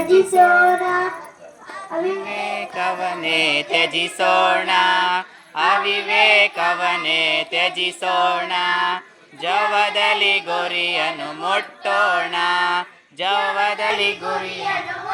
ತ್ಯಜಿಸೋಣ. ಅವಿವೇಕವನೇ ತ್ಯಜಿಸೋಣ. ಅವಿವೇಕವನೇ ತ್ಯಜಿಸೋಣ. ಜವದಲ್ಲಿ ಗುರಿಯನ್ನು ಮುಟ್ಟೋಣ. ಜವದಲ್ಲಿ ಗುರಿಯನ್ನು